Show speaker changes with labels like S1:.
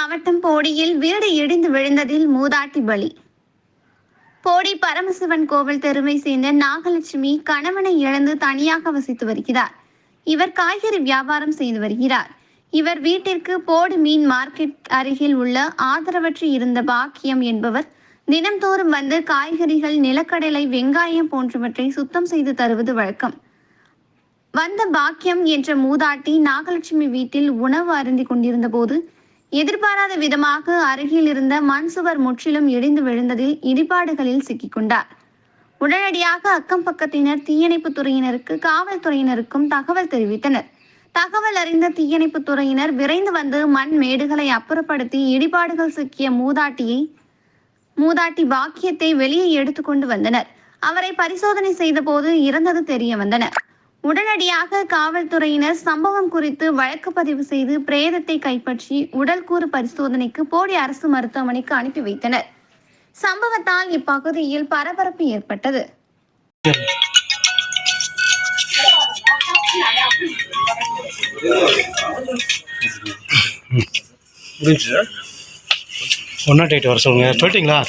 S1: மாவட்டம் போடியில் வீடு இடிந்து விழுந்ததில் மூதாட்டி பலி. போடி பரமசிவன் கோவில் தெருவை சேர்ந்த நாகலட்சுமி கணவனை இழந்து தனியாக வசித்து வருகிறார். இவர் காய்கறி வியாபாரம் செய்து வருகிறார். இவர் வீட்டிற்கு போடி மீன் மார்க்கெட் அருகில் உள்ள ஆதரவற்று இருந்த பாக்கியம் என்பவர் தினம்தோறும் வந்து காய்கறிகள் நிலக்கடலை வெங்காயம் போன்றவற்றை சுத்தம் செய்து தருவது வழக்கம். வந்த பாக்கியம் என்ற மூதாட்டி நாகலட்சுமி வீட்டில் உணவு அருந்தி கொண்டிருந்த போது எதிர்பாராத விதமாக அருகில் இருந்த மண் சுவர் முற்றிலும் இடிந்து விழுந்ததில் இடிபாடுகளில் சிக்கிக்கொண்டார். உடனடியாக அக்கம் பக்கத்தினர் தீயணைப்பு துறையினருக்கு காவல்துறையினருக்கும் தகவல் தெரிவித்தனர். தகவல் அறிந்த தீயணைப்பு துறையினர் விரைந்து வந்து மண் மேடுகளை அப்புறப்படுத்தி இடிபாடுகள் சிக்கிய மூதாட்டியை மூதாட்டி பாக்கியத்தை வெளியே எடுத்துக்கொண்டு வந்தனர். அவரை பரிசோதனை செய்தபோது இறந்தது தெரிய வந்தனர் உடனடியாக காவல்துறையினர் சம்பவம் குறித்து வழக்கு பதிவு செய்து பிரேதத்தை கைப்பற்றி உடல்கூறு பரிசோதனைக்கு போடி அரசு மருத்துவமனைக்கு அனுப்பி வைத்தனர். சம்பவத்தால் இப்பகுதியில் பரபரப்பு ஏற்பட்டது.
S2: ஒன் நாட் எயிட் வர சொல்லுங்கள் சொல்லிட்டீங்களா?